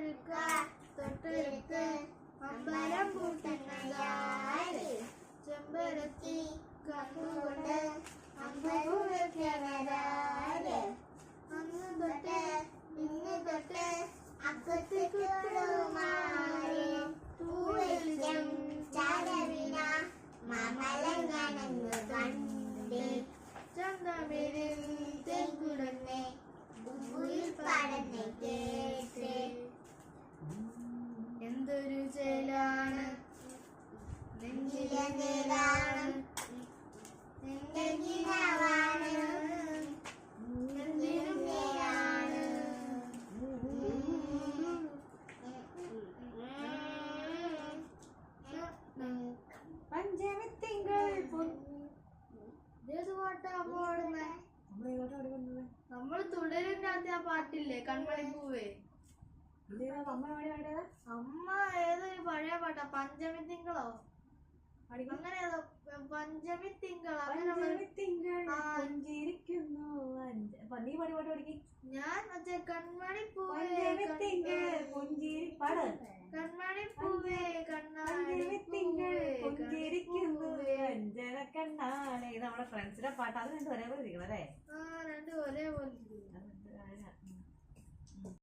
一个，准备。പഞ്ചമിത്തിങ്കൾ നമ്മൾ തുടരുന്ന പാട്ടില്ലേ കൺമണി പൂവേ? അമ്മ ഏതൊരു പഴയ പാട്ടാ? പഞ്ചമി തിങ്കളോ അങ്ങനെ പഞ്ചമി തിങ്കൾ അങ്ങനെ പഞ്ചമിത്തിങ്കൾ ആ. പുഞ്ചിരിക്കുന്നു നീ പാടി പാടി പഠിക്കും ഞാൻ മറ്റേ കൺമണി പൂവേ തിങ്കൾ പുഞ്ചിരി പാട്. കൺമണി പൂവേ കണ്ണാടി പൂവേ, പുഞ്ചിരിക്കുന്നു കണ്ണാണ് ഇത് നമ്മുടെ ഫ്രണ്ട്സിന്റെ പാട്ട്. അത് രണ്ടും ഒരേപോലെ ഇരിക്കണം അല്ലേ? ആ രണ്ടും ഒരേപോലെ